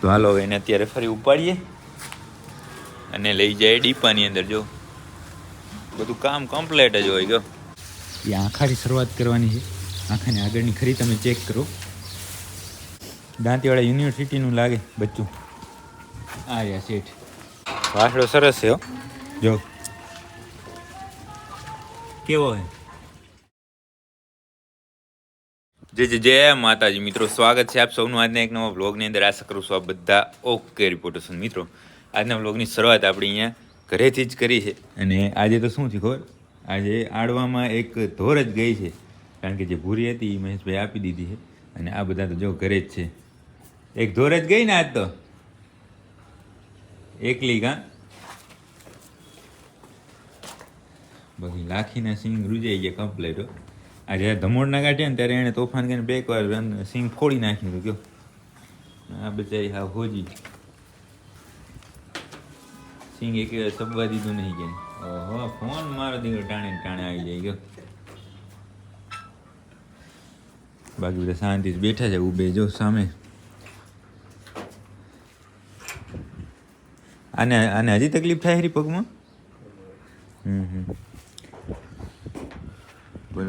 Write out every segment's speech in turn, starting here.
તો હાલો હવે એને અત્યારે ફરી ઉપાડીએ અને લઈ જાય ડીપાની અંદર જો. બધું કામ કમ્પ્લેટ જ હોય ગયો એ આખાની શરૂઆત કરવાની છે. આખાની આગળની ખરી તમે ચેક કરો. દાંતીવાડા યુનિવર્સિટીનું લાગે બચ્ચું. આ રહ્યા શેઠ. વાસડો સરસ છે હો. જો. કેવો હે જય જય માતાજી. મિત્રો, સ્વાગત છે આપ સૌનું આજના એક નવા વ્લોગની અંદર. આશા કરું છું આ બધા ઓકે રિપોર્ટર્સ મિત્રો, આજના વ્લોગની શરૂઆત આપણે અહીંયા ઘરેથી જ કરી છે. અને આજે તો શું થયું ખબર? આજે આડવામાં એક ધોર જ ગઈ છે. કારણ કે જે ભૂરી હતી એ મહેશભાઈ આપી દીધી છે. અને આ બધા તો જો ઘરે જ છે. એક ધોર જ ગઈ ને આજ તો. એકલી કાં? બાકી લાખીના સિંગ રૂજાઈ ગયા કમ્પ્લેટ આ જ્યારે ધમોડના કાઢ્યા ને ત્યારે એણે તોફાન કરીને બે વાર સિંગ ફોડી નાખ્યું હતું, કયો? આ બચારી હા હોજી. સિંગ એક સબવા દીધું નહીં કે. ઓહો, ફોન મારો દીકરો ટાણે ટાણે આવી જાય ગયો બાકી બધા શાંતિથી બેઠા છે ઉભે જો સામે. આને આને હજી તકલીફ થાય ખરી પગમાં? હમ હમ.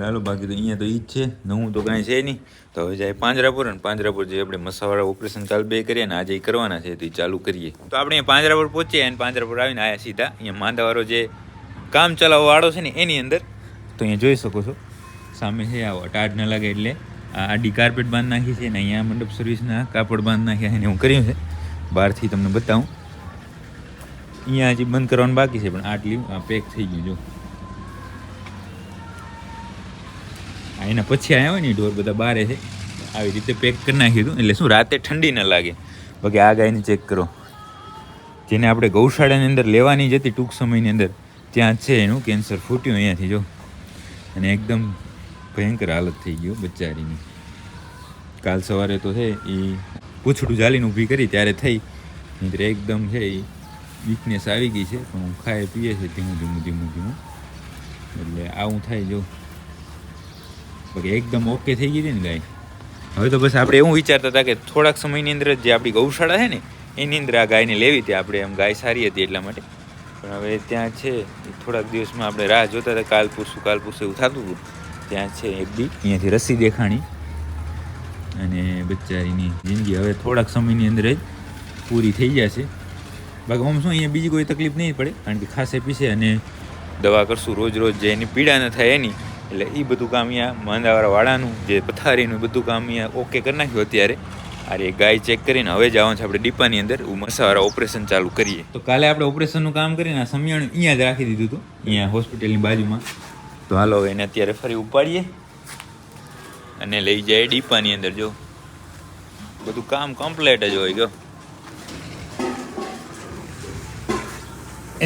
હાલો બાકી તો અહીંયા તો ઈ જ છે. નવું તો કાંઈ છે નહીં. તો હવે જાય પાંજરાપુર અને પાંજરાપુર જે આપણે મસાવાળા ઓપરેશન કાલ બે કરીએ ને આજે કરવાના છે, તો એ ચાલુ કરીએ. તો આપણે પાંજરાપુર પહોંચીએ અને પાંજરાપુર આવીને આવ્યા સીધા. અહીંયા માંદાવાળો જે કામ ચલાવવા વાળો છે ને એની અંદર. તો અહીંયા જોઈ શકો છો. સામે છે આવો ટાઢ ન લાગે એટલે આ આડી કાર્પેટ બાંધ નાખી છે ને અહીંયા મંડપ સર્વિસના કાપડ બાંધ નાખ્યા એને હું કર્યું છે. બહારથી તમને બતાવું. અહીંયા હજી બંધ કરવાનું બાકી છે, પણ આટલી પેક થઈ ગયું, જો. એના પછી આવ્યા ને ઢોર બધા બારે છે. આવી રીતે પેક કરી નાખ્યું હતું. એટલે શું, રાતે ઠંડી ન લાગે. બાકી આ ગાયને ચેક કરો. જેને આપણે ગૌશાળાની અંદર લેવાની જ હતી ટૂંક સમયની અંદર, ત્યાં છે એનું કેન્સર ફૂટ્યું અહીંયાથી, જો. અને એકદમ ભયંકર હાલત થઈ ગયો બચારીની કાલ સવારે તો છે, એ પૂછડું જાલીને ઊભી કરી, ત્યારે થઈ. નહીંતર એકદમ છે, એ વીકનેસ આવી ગઈ છે, પણ હું ખાય પીએ છે, ધીમું ધીમું ધીમું ધીમું. એટલે આવું થાય, જો. બાકી એકદમ ઓકે થઈ ગઈ હતી ને ગાય. હવે તો બસ આપણે એવું વિચારતા હતા કે થોડાક સમયની અંદર જ આપણી ગૌશાળા છે ને, એની અંદર આ ગાયને લેવી હતી. આપણે એમ ગાય સારી હતી એટલા માટે. પણ હવે ત્યાં છે થોડાક દિવસમાં આપણે રાહ જોતા હતા. કાલ પૂરશું કાલ પૂરશું એવું થતું હતું. ત્યાં છે એક દી અહીંયાથી રસી દેખાણી. અને બચ્ચારીની જિંદગી હવે થોડાક સમયની અંદર જ પૂરી થઈ જશે. બાકી આમ શું, અહીંયા બીજી કોઈ તકલીફ નહીં પડે. કારણ કે ખાસે પીસે અને દવા કરશું. રોજ રોજ જે એની પીડા ન થાય એની. એટલે એ બધું કામ અહીંયા માંદાવાળા જે પથારીનું બધું કામ અહીંયા ઓકે કરી નાખ્યું અત્યારે. અરે ગાય ચેક કરીને હવે જવાનું છે આપણે ડીપાની અંદર. મસાવાળા ઓપરેશન ચાલુ કરીએ. તો કાલે આપણે ઓપરેશનનું કામ કરીને આ સમિયાણ અહીંયા જ રાખી દીધું હતું. અહીંયા હોસ્પિટલની બાજુમાં. તો હાલો એને અત્યારે ફરી ઉપાડીએ અને લઈ જાય ડીપાની અંદર જો. બધું કામ કમ્પ્લેટ જ હોય ગયો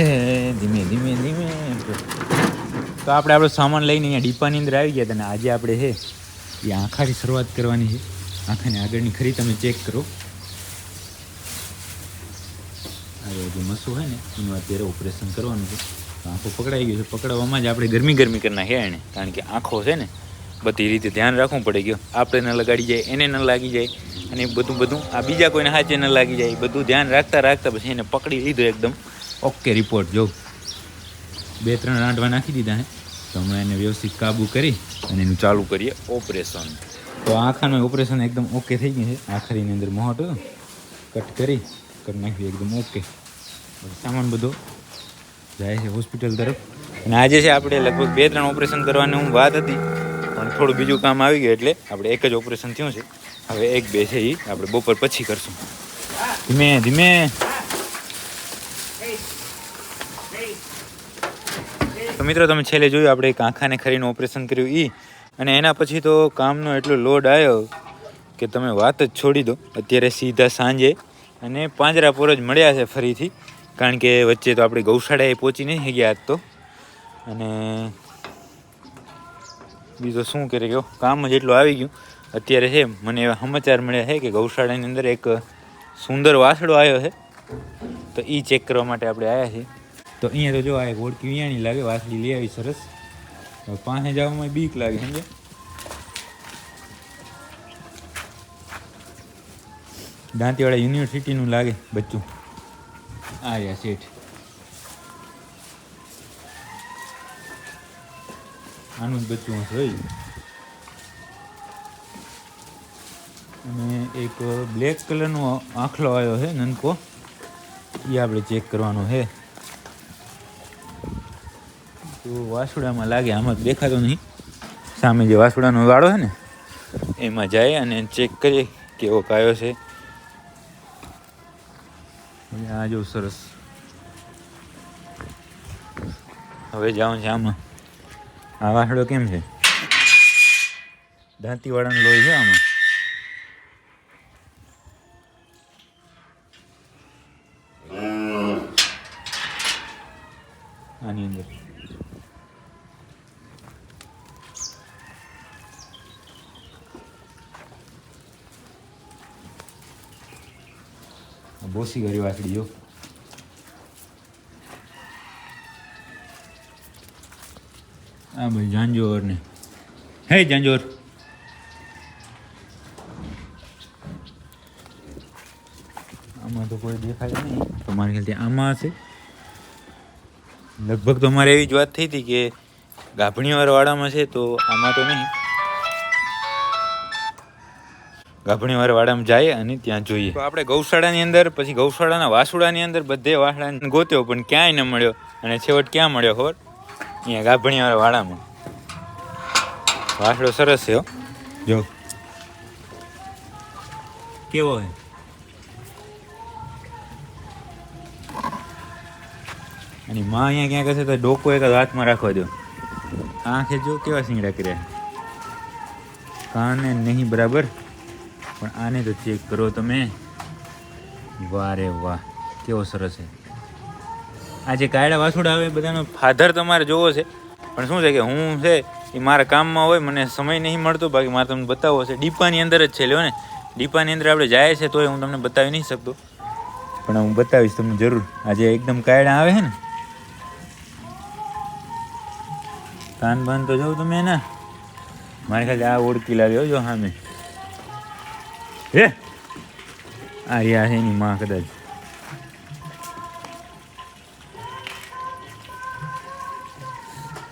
એ ધીમે ધીમે ધીમે. તો આપણે આપણો સામાન લઈને અહીંયા ડીપાની અંદર આવી ગયા અને આજે આપણે છે એ આંખાની શરૂઆત કરવાની છે. આંખાની આગળની ખરી તમે ચેક કરો. અરે જે મસું હોય ને, એનું અત્યારે ઓપરેશન કરવાનું છે. આંખો પકડાઈ ગયું છે. પકડાવવામાં જ આપણે ગરમી ગરમી કરી નાખ્યા એને, કારણ કે આંખો છે ને, બધી રીતે ધ્યાન રાખવું પડે ગયો. આપણે ન લગાડી જાય, એને ન લાગી જાય, અને બધું બધું, આ બીજા કોઈને હાચે ન લાગી જાય બધું ધ્યાન રાખતા રાખતા પછી એને પકડી લીધો એકદમ. ઓકે રિપોર્ટ જો. બે ત્રણ રાંડવા નાખી દીધા હે. તો હમણાં એને વ્યવસ્થિત કાબુ કરી અને એનું ચાલુ કરીએ ઓપરેશન. તો આંખાનું ઓપરેશન એકદમ ઓકે થઈ ગયું છે. આખરીની અંદર મોહટ કટ કરી કરી નાખ્યું, એકદમ ઓકે. સામાન બધો જાય છે હોસ્પિટલ તરફ. અને આજે છે આપણે લગભગ બે ત્રણ ઓપરેશન કરવાની હું વાત હતી, પણ થોડું બીજું કામ આવી ગયું એટલે આપણે એક જ ઓપરેશન થયું છે. હવે એક બે છે એ આપણે બપોર પછી કરશું. ધીમે ધીમે. તો મિત્રો તમે છેલ્લે જોયું આપણે એક આંખાને ખરીને ઓપરેશન કર્યું એ અને એના પછી તો કામનો એટલો લોડ આવ્યો કે તમે વાત જ છોડી દો. અત્યારે સીધા સાંજે અને પાંજરાપોર જ મળ્યા છે ફરીથી, કારણ કે વચ્ચે તો આપણે ગૌશાળાએ પહોંચી નહીં ગયા આજ તો. અને બીજો શું કરે ગયો કામ જ એટલું આવી ગયું. અત્યારે છે, મને એવા સમાચાર મળ્યા છે કે ગૌશાળાની અંદર એક સુંદર વાસડો આવ્યો છે. તો એ ચેક કરવા માટે આપણે આવ્યા છીએ. તો અહીંયા તો જો આ એક ઓળકી વિયાણી લાગે વાસળી લઈ આવી સરસ. પાસે જવામાં બીક લાગે, સમજે? દાંતીવાડા યુનિવર્સિટીનું લાગે બચ્ચું. આ યા શેઠ. આનું જ બચ્ચું હશે અને એક બ્લેક કલરનો આંખલો આવ્યો છે નનકો એ આપણે ચેક કરવાનો છે. તો વાસુડામાં લાગે, આમાં દેખાતો નહીં. સામે જે વાસુડાનો વાળો છે ને, એમાં જાય અને ચેક કરીએ કેવો કાયો છે. આ જો સરસ. હવે જાઉં છે આમાં. આ વાસડો કેમ છે? દાંતીવાળાનો લોહી છે આમાં. આની અંદર. બોસી ગરી વાસળી, જો. આ ભાઈ જાંજોર ને. હે જાંજોર. આમાં તો કોઈ દેખાય નહીં. તો ખ્યાલથી આમાં હશે? લગભગ તો મારે એવી જ વાત થઈ હતી કે ગાભણીવાળા વાળામાં છે તો આમાં તો નહીં. ગાભણીવાળા વાડામાં જાય અને ત્યાં જોઈએ. તો આપણે ગૌશાળાની અંદર પછી ગૌશાળાના વાસુડાની અંદર બધે વાસડાને ગોત્યો પણ ક્યાંય ન મળ્યો. અને છેવટ ક્યાં મળ્યો ખબર? અહીંયા ગાભણીવાળા વાડામાં. વાસડો સરસ છે હો. જો. કેવો હે અને માં અહીંયા ક્યાંક હશે તો ડોકો એક હાથમાં રાખવા દો આંખે જો કેવા સિંગડા કર્યા. કાને નહીં બરાબર? પણ આને તો ચેક કરો તમે. વાહ રે વાહ, કેવો સરસ છે. આ જે કાયડા વાસુડા આવે, બધાનો ફાધર તમારે જોવો છે. પણ શું છે કે હું છે, એ મારા કામમાં હોય, મને સમય નહીં મળતો, બાકી મારે તમને બતાવવો છે. ડીપાની અંદર જ છે, લ્યો ને. ડીપાની અંદર આપણે જાય છે, તોય હું તમને બતાવી નહીં શકતો. પણ હું બતાવીશ તમને જરૂર. આજે એકદમ કાયડા આવે છે ને. કાન બાન તો જાઉં તમે ને મારે ખાલી આ ઓળખી લાવ્યો જો સામે. હે? આ રહ્યા છે એની માં કદાચ.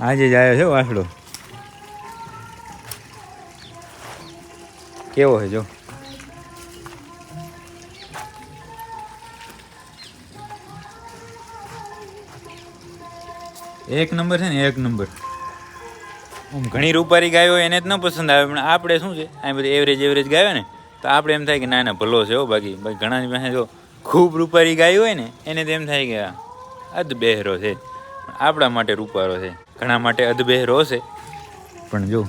આજે જ આવ્યો છે વાસડો. કેવો છે જો? એક નંબર છે ને એક નંબર. ઘણી રૂપારી ગાયો એને જ ન પસંદ આવે પણ આપણે શું છે? આ બધી એવરેજ એવરેજ ગાયો ને તો આપણે એમ થાય કે ના ના, ભલો છે હો બાકી. બાકી ઘણાની પાસે જો ખૂબ રૂપારી ગાય હોય ને, એને તો એમ થાય કે આ અધબેહરો છે. આપણા માટે રૂપારો છે. ઘણા માટે અધબહેરો છે પણ જો.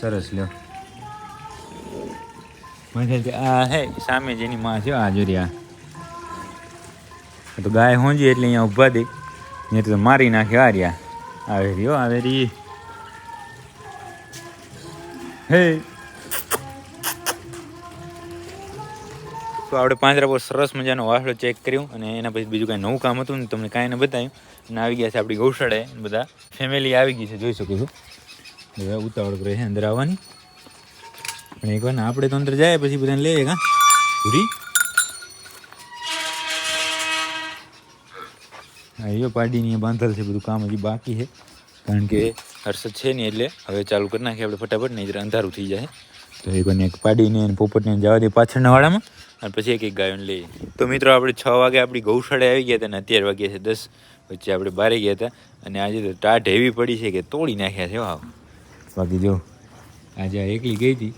સરસ લ્યો. આ હે, સામે જેની માં છે, આ જોરી આ. તો ગાય હોંજી એટલે અહીંયા ઊભા દે. નહીં તો મારી નાખ્યો આ રહ્યા આવે રહ્યો આવે રી. હે તો આપણે પાંજરા પર સરસ મજાનો વાસળો ચેક કર્યું અને એના પછી બીજું કાંઈ નવું કામ હતું ને તમને કાંઈ ને બતાવ્યું અને આવી ગયા છે આપણી ગૌશાળાએ બધા ફેમિલી આવી ગઈ છે, જોઈ શકો છો. હવે ઉતાવળ કરે છે અંદર આવવાની. પણ એકવાર ને આપણે તો અંદર જાય પછી બધાને લઈએ કા? પૂરી હા, એ પાડીની અહીંયા બાંધેલ છે, બધું કામ હજી બાકી છે. કારણ કે હર્ષદ છે નહીં એટલે હવે ચાલુ કરી નાખીએ આપણે ફટાફટ નહીં જરા અંધારું થઈ જાય. તો એક એક પાડીને અને પોપટને જવા દે પાછળના વાળામાં અને પછી એક એક ગાયોને લઈએ તો મિત્રો આપણે છ વાગે આપણી ગૌશાળે આવી ગયા હતા અને અત્યારે વાગ્યા છે દસ. વચ્ચે આપણે બારે ગયા હતા અને આજે તો ટાઢ એવી પડી છે કે તોડી નાખ્યા છે વાવ. બાકી જો આજે આ એકલી ગઈ હતી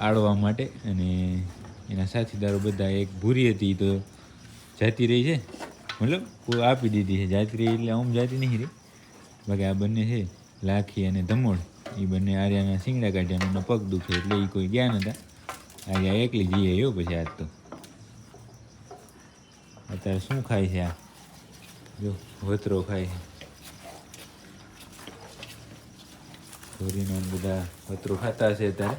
આડવા માટે અને એના સાથીદારો બધા એક ભૂરી હતી તો જાતી રહી છે. મતલબ આપી દીધી છે. જાતી રહી એટલે આમ જાતી નહીં રહી. બાકી આ બંને છે. લાખી અને ધમોળ. એ બંને આર્યાના શીંગડા કાઢ્યા એમના પગ દુખે એટલે એ કોઈ ગયા નતા. આર્યા એકલી જઈએ એવો પછી આજ તો. અત્યારે શું ખાય છે આ? જો વતરો ખાય છે. ધોરીનો બધા વતરો ખાતા હશે અત્યારે.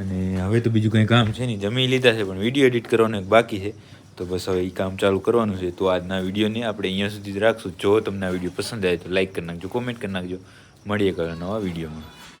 અને હવે તો બીજું કંઈ કામ છે નહીં. જમી લીધા છે, પણ વીડિયો એડિટ કરવાનો એક બાકી છે. તો બસ હવે એ કામ ચાલુ કરવાનું છે. તો આજના વિડીયોને આપણે અહીંયા સુધી જ રાખશું. જો તમને આ વીડિયો પસંદ આવે તો લાઈક કરી નાખજો કોમેન્ટ કરી નાખજો. મળીએ કયો નવા વિડીયોમાં.